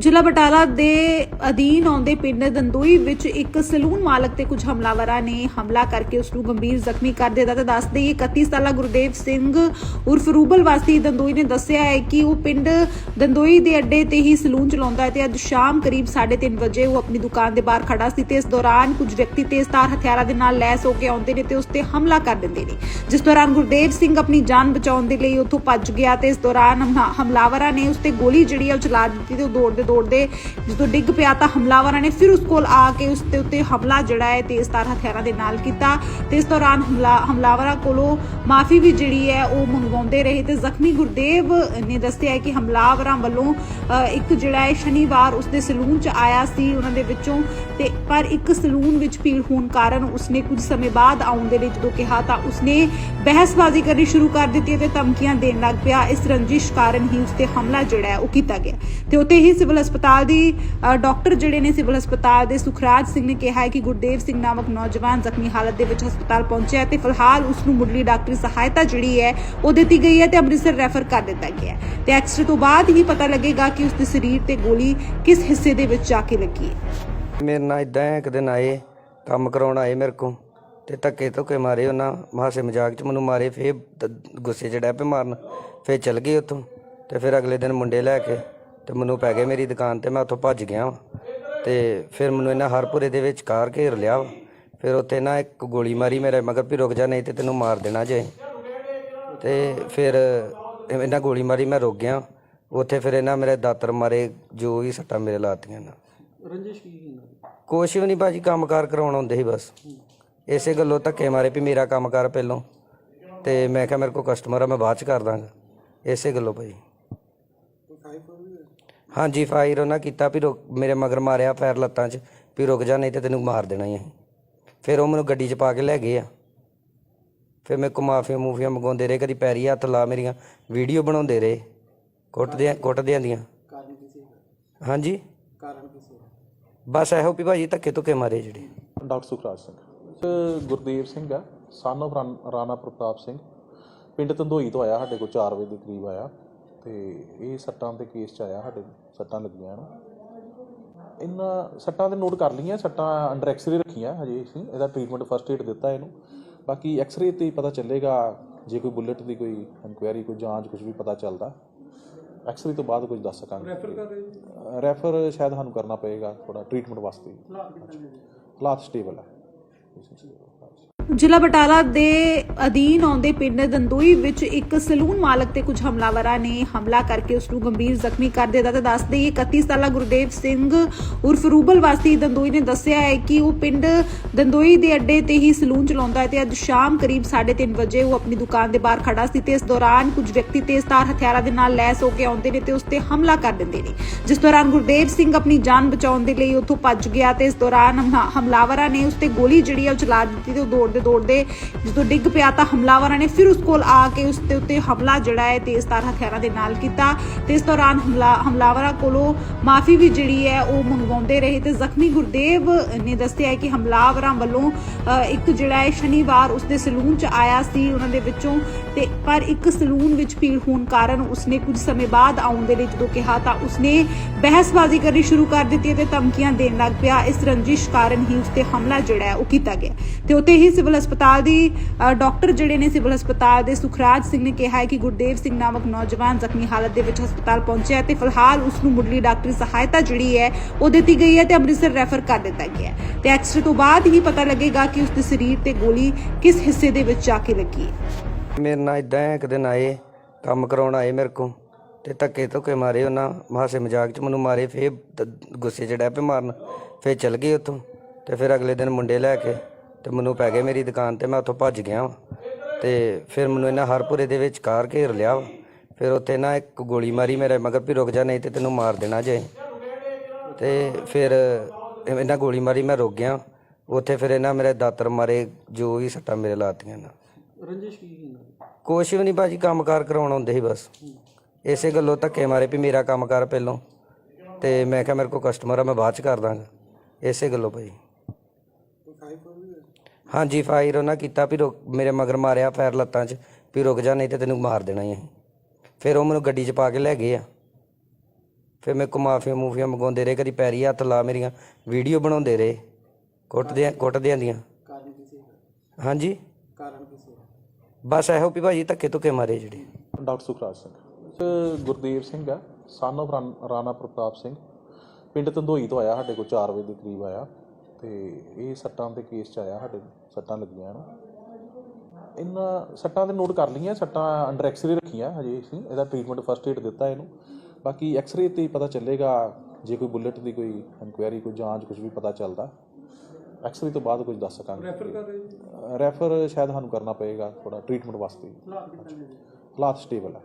ਜ਼ਿਲ੍ਹਾ ਬਟਾਲਾ ਦੇ ਅਧੀਨ ਆਉਂਦੇ ਪਿੰਡ ਦੰਦੋਈ ਵਿੱਚ ਇੱਕ ਸਲੂਨ ਮਾਲਕ ਤੇ ਕੁਝ ਹਮਲਾਵਰਾਂ ਨੇ ਹਮਲਾ ਕਰਕੇ ਉਸ ਨੂੰ ਗੰਭੀਰ ਜ਼ਖਮੀ ਕਰ ਦਿੱਤਾ। ਤੇ ਦੱਸ 31 ਸਾਲਾ ਗੁਰਦੇਵ ਸਿੰਘ ਉਰਫ ਰੂਬਲ ਵਾਸੀ ਦੰਦੋਈ ਨੇ ਦੱਸਿਆ ਹੈ ਕਿ ਉਹ ਪਿੰਡ ਦੰਦੋਈ ਦੇ ਅੱਡੇ ਤੇ ਹੀ ਸਲੂਨ ਚਲਾਉਂਦਾ ਹੈ ਤੇ ਅੱਜ ਸ਼ਾਮ ਕਰੀਬ 3:30 ਵਜੇ ਉਹ ਆਪਣੀ ਦੁਕਾਨ ਦੇ ਬਾਹਰ ਖੜਾ ਸੀ ਤੇ ਇਸ ਦੌਰਾਨ ਕੁਝ ਵਿਅਕਤੀ ਤੇਜ਼ਧਾਰ ਹਥਿਆਰਾਂ ਦੇ ਨਾਲ ਲੈਸ ਹੋ ਕੇ ਆਉਂਦੇ ਨੇ ਤੇ ਉਸ ਤੇ ਹਮਲਾ ਕਰ ਦਿੰਦੇ ਨੇ। ਜਿਸ ਦੌਰਾਨ ਗੁਰਦੇਵ ਸਿੰਘ ਆਪਣੀ ਜਾਨ ਬਚਾਉਣ ਦੇ ਲਈ ਉੱਥੋਂ ਭੱਜ ਗਿਆ ਤੇ ਇਸ ਦੌਰਾਨ ਹਮਲਾਵਰਾਂ ਨੇ ਉਸ ਤੇ ਗੋਲੀ ਜਿਹੜੀ ਹੈ ਉਹ ਚਲਾ ਦਿੱਤੀ ਤੇ ਉਹ ਦੌੜਦੇ ਦੌੜਦੇ ਜਦੋਂ ਡਿੱਗ ਪਿਆ ਤਾਂ ਹਮਲਾਵਰਾਂ ਨੇ ਫਿਰ ਉਸ ਕੋਲ ਆ ਕੇ ਉਸ ਦੇ ਉੱਤੇ ਹਮਲਾ ਜਿਹੜਾ ਹੈ ਤੇਜ਼ਧਾਰ ਹਥਿਆਰਾਂ ਦੇ ਨਾਲ ਕੀਤਾ। ਤੇ ਇਸ ਦੌਰਾਨ ਹਮਲਾਵਰਾਂ ਕੋਲੋਂ ਮਾਫੀ ਵੀ ਜਿਹੜੀ ਹੈ ਉਹ ਮੰਗਵਾਉਂਦੇ ਰਹੇ ਤੇ ਜ਼ਖਮੀ ਗੁਰਦੇਵ ਨੇ ਦੱਸਿਆ ਕਿ ਹਮਲਾਵਰਾਂ ਵੱਲੋਂ ਇੱਕ ਜਿਹੜਾ ਹੈ ਸ਼ਨੀਵਾਰ ਉਸ ਦੇ ਸਲੂਨ 'ਚ ਆਇਆ ਸੀ ਉਹਨਾਂ ਦੇ ਵਿੱਚੋਂ ਤੇ ਪਰ ਇੱਕ ਸਲੂਨ ਵਿੱਚ ਭੀੜ ਹੋਣ ਕਾਰਨ ਉਸਨੇ ਕੁਝ ਸਮੇਂ ਬਾਅਦ ਆਉਣ ਦੇ ਲਈ ਜਦੋਂ ਕਿਹਾ ਤਾਂ ਉਸਨੇ ਬਹਿਸਬਾਜ਼ੀ ਕਰਨੀ ਸ਼ੁਰੂ ਕਰ ਦਿੱਤੀ ਤੇ ਧਮਕੀਆਂ ਦੇਣ ਲੱਗ ਪਿਆ। ਇਸ ਰੰਜਿਸ਼ ਕਾਰਨ ਹੀ ਉਸ ਤੇ ਹਮਲਾ ਜਿਹੜਾ ਹੈ ਉਹ ਕੀਤਾ ਗਿਆ। ਤੇ ਉੱਤੇ ਹੀ ਸਿਵਲ ਹਸਪਤਾਲ ਦੀ ਡਾਕਟਰ ਜਿਹੜੇ ਨੇ ਸਿਵਲ ਹਸਪਤਾਲ ਦੇ ਸੁਖਰਾਜ ਸਿੰਘ ਨੇ ਕਿਹਾ ਹੈ ਕਿ ਗੁਰਦੇਵ ਸਿੰਘ ਨਾਮਕ ਨੌਜਵਾਨ ਜ਼ਖਮੀ ਹਾਲਤ ਦੇ ਵਿੱਚ ਹਸਪਤਾਲ ਪਹੁੰਚਿਆ ਤੇ ਫਿਲਹਾਲ ਉਸ ਨੂੰ ਮੁੱਢਲੀ ਡਾਕਟਰੀ ਸਹਾਇਤਾ ਜਿਹੜੀ ਹੈ ਉਹ ਦਿੱਤੀ ਗਈ ਹੈ ਤੇ ਅੰਮ੍ਰਿਤਸਰ ਰੈਫਰ ਕਰ ਦਿੱਤਾ ਗਿਆ ਹੈ। ਤੇ ਐਕਸਰੇ ਤੋਂ ਬਾਅਦ ਹੀ ਪਤਾ ਲੱਗੇਗਾ ਕਿ ਉਸ ਦੇ ਸਰੀਰ ਤੇ ਗੋਲੀ ਕਿਸ ਹਿੱਸੇ ਦੇ ਵਿੱਚ ਜਾ ਕੇ ਲੱਗੀ ਹੈ। ਮੇਰੇ ਨਾਲ ਇਦਾਂ ਇੱਕ ਦਿਨ ਆਏ, ਕੰਮ ਕਰਾਉਣ ਆਏ ਮੇਰੇ ਕੋ ਤੇ ਧੱਕੇ ਧੁੱਕੇ ਮਾਰੇ ਉਹਨਾਂ, ਹਾਸੇ ਮਜ਼ਾਕ ਚ ਮੈਨੂੰ ਮਾਰੇ, ਫੇਰ ਦ- ਗੁੱਸੇ ਚ ਡੈ ਪਏ ਮਾਰਨ, ਫੇਰ ਚਲ ਗਏ ਉੱਥੋਂ ਤੇ ਫਿਰ ਅਗਲੇ ਦਿਨ ਮੁੰਡੇ ਲੈ ਕੇ ਤੇ ਮੈਨੂੰ ਪੈ ਗਏ ਮੇਰੀ ਦੁਕਾਨ ਤੇ ਮੈਂ ਉੱਥੋਂ ਭੱਜ ਗਿਆ ਵਾਂ। ਤੇ ਫਿਰ ਮੈਨੂੰ ਇਹਨਾਂ ਹਰਪੁਰੇ ਦੇ ਵਿੱਚ ਕਾਰ ਘੇਰ ਲਿਆ ਵਾ। ਫਿਰ ਉੱਥੇ ਨਾ ਇੱਕ ਗੋਲੀ ਮਾਰੀ ਮੇਰੇ ਮਗਰ ਵੀ ਰੁਕ ਜਾ ਨਹੀਂ ਤੇ ਤੈਨੂੰ ਮਾਰ ਦੇਣਾ ਜੇ। ਤੇ ਫਿਰ ਇਹਨਾਂ ਗੋਲੀ ਮਾਰੀ ਮੈਂ ਰੁਕ ਗਿਆ ਉੱਥੇ ਫਿਰ ਇਹਨਾਂ ਮੇਰੇ ਦਾਤਰ ਮਾਰੇ ਜੋ ਵੀ ਸੱਟਾਂ ਮੇਰੇ ਲਾਤੀਆਂ ਨਾ ਰੰਜਿਸ਼ ਕੀ ਕੁਛ ਵੀ ਨਹੀਂ ਭਾਜੀ ਕੰਮਕਾਰ ਕਰਾਉਣ ਆਉਂਦੇ ਸੀ ਬਸ। ਇਸੇ ਗੱਲੋਂ ਧੱਕੇ ਮਾਰੇ ਵੀ ਮੇਰਾ ਕੰਮ ਕਰ ਪਹਿਲੋਂ। ਤੇ ਮੈਂ ਕਿਹਾ ਮੇਰੇ ਕੋਲ ਕਸਟਮਰ ਆ ਮੈਂ ਬਾਅਦ ਚ ਕਰ ਦਾਂਗਾ। ਇਸੇ ਗੱਲੋਂ ਭਾਜੀ। ਹਾਂਜੀ ਫਾਇਰ ਉਹਨਾਂ ਕੀਤਾ ਵੀ ਰੁਕ ਮੇਰੇ ਮਗਰ ਮਾਰਿਆ ਪੈਰ ਲੱਤਾਂ 'ਚ ਵੀ ਰੁਕ ਜਾ ਨਹੀਂ ਤੇ ਤੈਨੂੰ ਮਾਰ ਦੇਣਾ ਹੀ ਅਸੀਂ। ਫਿਰ ਉਹ ਮੈਨੂੰ ਗੱਡੀ 'ਚ ਪਾ ਕੇ ਲੈ ਗਏ ਆ। ਫਿਰ ਮੈਂ ਕੋ ਮਾਫੀਆਂ ਮੂਫੀਆਂ ਮੰਗਾਉਂਦੇ ਰਹੇ ਕਦੀ ਪੈਰੀ ਹੱਥ ਲਾ ਮੇਰੀਆਂ ਵੀਡੀਓ ਬਣਾਉਂਦੇ ਰਹੇ ਕੁੱਟਦੇ ਕੁੱਟਦੇ ਦੀਆਂ ਕਾਰਨ ਕਿਸੇ ਹਾਂਜੀ? ਕਾਰਨ ਕਿਸੇ ਬਸ ਇਹੋ ਵੀ ਭਾਜੀ ਧੱਕੇ ਧੁੱਕੇ ਮਾਰੇ ਜਿਹੜੇ। ਡਾਕਟਰ ਸੁਖਰਾਜ ਸਿੰਘ। ਇਹ ਗੁਰਦੇਵ ਸਿੰਘ ਆ son of ਰਨ ਰਾਣਾ ਪ੍ਰਤਾਪ ਸਿੰਘ। ਪਿੰਡ ਤੰਦੋਈ ਤੋਂ ਆਇਆ ਸਾਡੇ ਕੋਲ 4 ਵਜੇ ਦੇ ਕਰੀਬ ਆਇਆ। ਤੇ ਇਹ ਸੱਟਾਂ ਦੇ ਕੇਸ ਚ ਆਇਆ ਸਾਡੇ ਸੱਟਾਂ ਲੱਗੀਆਂ ਨੂੰ ਇਹਨਾਂ ਸੱਟਾਂ ਤੇ ਨੋਟ ਕਰ ਲਈਆਂ ਸੱਟਾਂ ਅੰਡਰ ਐਕਸਰੇ ਰੱਖੀਆਂ ਹਜੇ ਅਸੀਂ ਇਹਦਾ ਟ੍ਰੀਟਮੈਂਟ ਫਸਟ ਏਡ ਦਿੱਤਾ ਇਹਨੂੰ। ਬਾਕੀ ਐਕਸਰੇ ਤੇ ਪਤਾ ਚੱਲੇਗਾ ਜੇ ਕੋਈ ਬੁਲਟ ਦੀ ਕੋਈ ਇਨਕੁਆਇਰੀ ਕੋਈ ਜਾਂਚ ਕੁਝ ਵੀ ਪਤਾ ਚੱਲਦਾ। ਐਕਸਰੇ ਤੋਂ ਬਾਅਦ ਕੁਝ ਦੱਸ ਸਕਾਂਗੇ। ਰੈਫਰ ਕਰ ਰਹੇ ਰੈਫਰ ਸ਼ਾਇਦ ਸਾਨੂੰ ਕਰਨਾ ਪਏਗਾ ਥੋੜਾ ਟ੍ਰੀਟਮੈਂਟ ਵਾਸਤੇ। ਹਾਲਾਤ ਸਟੇਬਲ ਹੈ। ਜ਼ਿਲ੍ਹਾ ਬਟਾਲਾ ਦੇ ਅਧੀਨ ਆਉਂਦੇ ਪਿੰਡ ਦੰਦੋਈ ਵਿੱਚ ਇੱਕ ਸਲੂਨ ਮਾਲਕ ਤੇ ਕੁਝ ਹਮਲਾਵਰਾਂ ਨੇ ਹਮਲਾ ਕਰਕੇ ਉਸ ਨੂੰ ਗੰਭੀਰ ਜ਼ਖਮੀ ਕਰ ਦਿੱਤਾ ਤੇ ਦੱਸ 31 ਸਾਲਾ ਗੁਰਦੇਵ ਸਿੰਘ ਉਰਫ ਰੂਬਲ ਵਾਸੀ ਦੰਦੋਈ ਨੇ ਦੱਸਿਆ ਹੈ ਕਿ ਉਹ ਪਿੰਡ ਦੰਦੋਈ ਦੇ ਅੱਡੇ ਤੇ ਹੀ ਸਲੂਨ ਚਲਾਉਂਦਾ ਹੈ ਤੇ ਅੱਜ ਸ਼ਾਮ ਕਰੀਬ 3:30 ਵਜੇ ਉਹ ਆਪਣੀ ਦੁਕਾਨ ਦੇ ਬਾਹਰ ਖੜਾ ਸੀ ਤੇ ਇਸ ਦੌਰਾਨ ਕੁਝ ਵਿਅਕਤੀ ਤੇਜ਼ਧਾਰ ਹਥਿਆਰਾਂ ਦੇ ਨਾਲ ਲੈਸ ਹੋ ਕੇ ਆਉਂਦੇ ਨੇ ਤੇ ਉਸ ਤੇ ਹਮਲਾ ਕਰ ਦਿੰਦੇ ਨੇ। ਜਿਸ ਦੌਰਾਨ ਗੁਰਦੇਵ ਸਿੰਘ ਆਪਣੀ ਜਾਨ ਬਚਾਉਣ ਦੇ ਲਈ ਉੱਥੋਂ ਭੱਜ ਗਿਆ ਤੇ ਇਸ ਦੌਰਾਨ ਹਮਲਾਵਰਾਂ ਨੇ ਉਸ ਤੇ ਗੋਲੀ ਜਿਹੜੀ ਹੈ ਉਹ ਚਲਾ ਦਿੱਤੀ ਤੇ ਉਹ ਦੌੜਦੇ ਦੌੜਦੇ ਜਦੋਂ ਡਿੱਗ ਪਿਆ ਤਾਂ ਹਮਲਾਵਰਾਂ ਨੇ ਫਿਰ ਉਸ ਕੋਲ ਆ ਕੇ ਉਸ ਦੇ ਉੱਤੇ ਹਮਲਾ ਜਿਹੜਾ ਹੈ ਤੇਜ਼ਧਾਰ ਹਥਿਆਰਾਂ ਦੇ ਨਾਲ ਕੀਤਾ। ਤੇ ਇਸ ਦੌਰਾਨ ਹਮਲਾਵਰਾਂ ਕੋਲੋਂ ਮਾਫੀ ਵੀ ਜਿਹੜੀ ਹੈ ਉਹ ਮੰਗਵਾਉਂਦੇ ਰਹੇ ਤੇ ਜ਼ਖਮੀ ਗੁਰਦੇਵ ਨੇ ਦੱਸਿਆ ਕਿ ਹਮਲਾਵਰਾਂ ਵੱਲੋਂ ਇੱਕ ਜਿਹੜਾ ਹੈ ਸ਼ਨੀਵਾਰ ਉਸ ਦੇ ਸਲੂਨ 'ਚ ਆਇਆ ਸੀ ਉਹਨਾਂ ਦੇ ਵਿੱਚੋਂ ਤੇ ਪਰ ਇੱਕ ਸਲੂਨ ਵਿੱਚ ਭੀੜ ਹੋਣ ਕਾਰਨ ਉਸਨੇ ਕੁਝ ਸਮੇਂ ਬਾਅਦ ਆਉਣ ਦੇ ਲਈ ਜਦੋਂ ਕਿਹਾ ਤਾਂ ਉਸਨੇ ਬਹਿਸਬਾਜ਼ੀ ਕਰਨੀ ਸ਼ੁਰੂ ਕਰ ਦਿੱਤੀ ਤੇ ਧਮਕੀਆਂ ਦੇਣ ਲੱਗ ਪਿਆ। ਇਸ ਰੰਜਿਸ਼ ਕਾਰਨ ਹੀ ਉਸ ਤੇ ਹਮਲਾ ਜਿਹੜਾ ਹੈ ਉਹ ਕੀਤਾ ਗਿਆ। ਤੇ ਉੱਤੇ ਹੀ ਸਿਵਲ ਹਸਪਤਾਲ ਦੀ ਡਾਕਟਰ ਜਿਹੜੇ ਨੇ ਸਿਵਲ ਹਸਪਤਾਲ ਦੇ ਸੁਖਰਾਜ ਸਿੰਘ ਨੇ ਕਿਹਾ ਹੈ ਕਿ ਗੁਰਦੇਵ ਸਿੰਘ ਨਾਮਕ ਨੌਜਵਾਨ ਜ਼ਖਮੀ ਹਾਲਤ ਦੇ ਵਿੱਚ ਹਸਪਤਾਲ ਪਹੁੰਚਿਆ ਤੇ ਫਿਲਹਾਲ ਉਸ ਨੂੰ ਮੁੱਢਲੀ ਡਾਕਟਰੀ ਸਹਾਇਤਾ ਜਿਹੜੀ ਹੈ ਉਹ ਦਿੱਤੀ ਗਈ ਹੈ ਤੇ ਅੰਮ੍ਰਿਤਸਰ ਰੈਫਰ ਕਰ ਦਿੱਤਾ ਗਿਆ ਤੇ ਐਕਸਰੇ ਤੋਂ ਬਾਅਦ ਹੀ ਪਤਾ ਲੱਗੇਗਾ ਕਿ ਉਸ ਦੇ ਸਰੀਰ ਤੇ ਗੋਲੀ ਕਿਸ ਹਿੱਸੇ ਦੇ ਵਿੱਚ ਜਾ ਕੇ ਲੱਗੀ ਹੈ। ਮੇਰੇ ਨਾਲ ਇਦਾਂ ਇੱਕ ਦਿਨ ਆਏ, ਕੰਮ ਕਰਾਉਣ ਆਏ ਮੇਰੇ ਕੋ ਤੇ ਧੱਕੇ ਧੁੱਕੇ ਮਾਰੇ ਉਹਨਾਂ ਹਾਸੇ ਮਜ਼ਾਕ ਚ ਮੈਨੂੰ ਮਾਰੇ, ਫੇਰ ਦ- ਗੁੱਸੇ ਚ ਡੈ ਪਏ ਮਾਰਨ, ਫੇਰ ਚਲ ਗਏ ਉੱਥੋਂ ਤੇ ਫਿਰ ਅਗਲੇ ਦਿਨ ਮੁੰਡੇ ਲੈ ਕੇ ਤੇ ਮੈਨੂੰ ਪੈ ਗਏ ਮੇਰੀ ਦੁਕਾਨ ਤੇ ਮੈਂ ਉੱਥੋਂ ਭੱਜ ਗਿਆ ਵਾਂ। ਤੇ ਫਿਰ ਮੈਨੂੰ ਇਹਨਾਂ ਹਰਪੁਰੇ ਦੇ ਵਿੱਚ ਕਾਰ ਘੇਰ ਲਿਆ ਵਾ। ਫਿਰ ਉੱਥੇ ਨਾ ਇੱਕ ਗੋਲੀ ਮਾਰੀ ਮੇਰੇ ਮਗਰ ਵੀ ਰੁਕ ਜਾ ਨਹੀਂ ਤੇ ਤੈਨੂੰ ਮਾਰ ਦੇਣਾ ਜੇ। ਤੇ ਫਿਰ ਇਹਨਾਂ ਗੋਲੀ ਮਾਰੀ ਮੈਂ ਰੁਕ ਗਿਆ ਉੱਥੇ ਫਿਰ ਇਹਨਾਂ ਮੇਰੇ ਦਾਤਰ ਮਾਰੇ ਜੋ ਵੀ ਸੱਟਾਂ ਮੇਰੇ ਲਾਤੀਆਂ ਨਾ ਰੰਜਿਸ਼ ਕੀ ਇਹਨਾਂ ਦੀ ਕੁਛ ਵੀ ਨਹੀਂ ਭਾਜੀ ਕੰਮਕਾਰ ਕਰਾਉਣ ਆਉਂਦੇ ਸੀ ਬਸ। ਇਸੇ ਗੱਲੋਂ ਧੱਕੇ ਮਾਰੇ ਵੀ ਮੇਰਾ ਕੰਮ ਕਰ ਪਹਿਲੋਂ। ਤੇ ਮੈਂ ਕਿਹਾ ਮੇਰੇ ਕੋਲ ਕਸਟਮਰ ਆ ਮੈਂ ਬਾਅਦ ਚ ਕਰ ਦਾਂਗਾ। ਇਸੇ ਗੱਲੋਂ ਭਾਜੀ। ਹਾਂਜੀ ਫਾਇਰ ਉਹਨਾਂ ਕੀਤਾ ਵੀ ਰੁਕ ਮੇਰੇ ਮਗਰ ਮਾਰਿਆ ਪੈਰ ਲੱਤਾਂ 'ਚ ਵੀ ਰੁਕ ਜਾ ਨਹੀਂ ਤੇ ਤੈਨੂੰ ਮਾਰ ਦੇਣਾ ਹੀ ਅਸੀਂ। ਫਿਰ ਉਹ ਮੈਨੂੰ ਗੱਡੀ 'ਚ ਪਾ ਕੇ ਲੈ ਗਏ ਆ। ਫਿਰ ਕੋ ਮਾਫੀਆਂ ਮੂਫੀਆਂ ਮੰਗਾਉਂਦੇ ਰਹੇ ਕਦੀ ਪੈਰੀ ਹੱਥ ਲਾ ਮੇਰੀਆਂ ਵੀਡੀਓ ਬਣਾਉਂਦੇ ਰਹੇ ਕੁੱਟਦੇ ਕੁੱਟਦਿਆਂ ਦੀਆਂ ਕਾਰਨ ਕੀ ਸੀ ਹਾਂਜੀ? ਕਾਰਨ ਕੀ ਸੀ ਬਸ ਇਹੋ ਵੀ ਭਾਜੀ ਧੱਕੇ ਧੁੱਕੇ ਮਾਰੇ ਜਿਹੜੇ। ਡਾਕਟਰ ਸੁਖਰਾਜ ਸਿੰਘ। ਗੁਰਦੇਵ ਸਿੰਘ ਆ ਰਨ- ਰਾਣਾ ਪ੍ਰਤਾਪ ਸਿੰਘ। ਪਿੰਡ ਤੰਦੋਈ ਤੋਂ ਆਇਆ ਸਾਡੇ ਕੋਲ 4 ਵਜੇ ਦੇ ਕਰੀਬ ਆਇਆ। ਤੇ ਇਹ ਸੱਟਾਂ ਦੇ ਕੇਸ ਚ ਆਇਆ ਸਾਡੇ ਸੱਟਾਂ ਲੱਗੀਆਂ ਇਹਨੂੰ ਇਹਨਾਂ ਸੱਟਾਂ ਦੇ ਨੋਟ ਕਰ ਲਈਆਂ ਸੱਟਾਂ ਅੰਡਰ ਐਕਸ-ਰੇ ਰੱਖੀਆਂ ਹਜੇ ਅਸੀਂ ਇਹਦਾ ਟ੍ਰੀਟਮੈਂਟ ਫਸਟ ਏਡ ਦਿੱਤਾ ਇਹਨੂੰ। ਬਾਕੀ ਐਕਸ-ਰੇ ਤੇ ਹੀ ਪਤਾ ਚੱਲੇਗਾ ਜੇ ਕੋਈ ਬੁਲਟ ਦੀ ਕੋਈ ਇਨਕੁਆਇਰੀ ਕੋਈ ਜਾਂਚ ਕੁਝ ਵੀ ਪਤਾ ਚੱਲਦਾ। ਐਕਸ-ਰੇ ਤੋਂ ਬਾਅਦ ਕੁਝ ਦੱਸ ਸਕਾਂਗੇ। ਰੈਫਰ ਕਰ ਰਹੇ ਰੈਫਰ ਸ਼ਾਇਦ ਸਾਨੂੰ ਕਰਨਾ ਪਏਗਾ ਥੋੜਾ ਟ੍ਰੀਟਮੈਂਟ ਵਾਸਤੇ। ਹਾਲਾਤ ਸਟੇਬਲ ਹੈ।